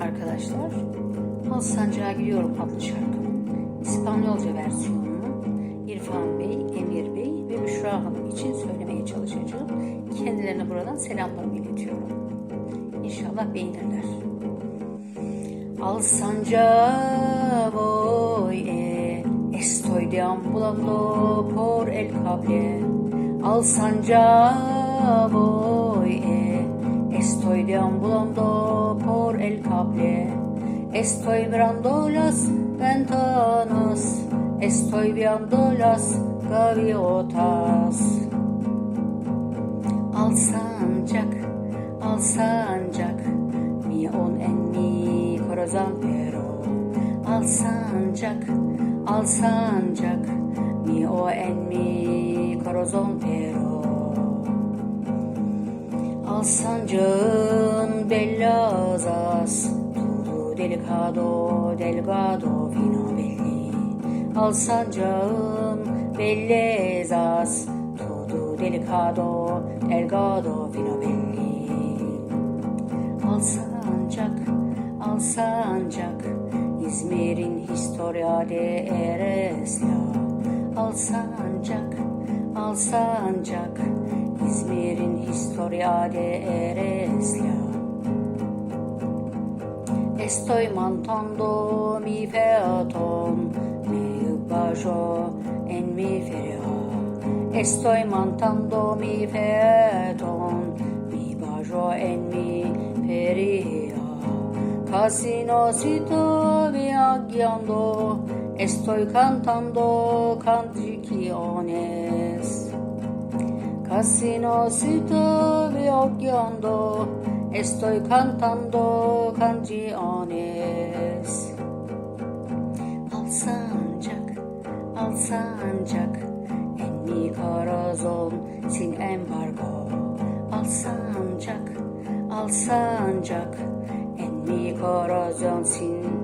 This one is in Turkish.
Arkadaşlar, Al Sancağa Gidiyorum adlı şarkının İspanyolca versiyonunu İrfan Bey, Emir Bey ve Büşra Hanım için söylemeye çalışacağım. Kendilerine buradan selamlarımı iletiyorum. İnşallah beğenirler. Al sancağa voy e, estoy deambulando por el cable. Al sancağa voy e, estoy deambulando el cable. Estoy mirando las ventanas, estoy viendo las gaviotas. Al sancak, al sancak, mi on en mi corazón pero. Al sancak, al sancak, mi o en mi corazón pero. Al sancağın bellazas, tudo delicado, delgado, fino belli. Al sancağın bellezas, tudo delicado, delgado, fino belli. Al sancak, al sancak, İzmir'in historia de Eresya. Al sancak, al sancak, İzmir'in historia de Eresya. Estoy montando mi peatón, mi bajo en mi feria. Estoy montando mi peatón, mi bajo en mi feria. Casinosito viaggiando, estoy cantando canciones. Casinosito viaggiando, estoy cantando canciones. Al sancak, al sancak, en mi corazón sin embargo. Al sancak, al sancak, en mi corazón sin.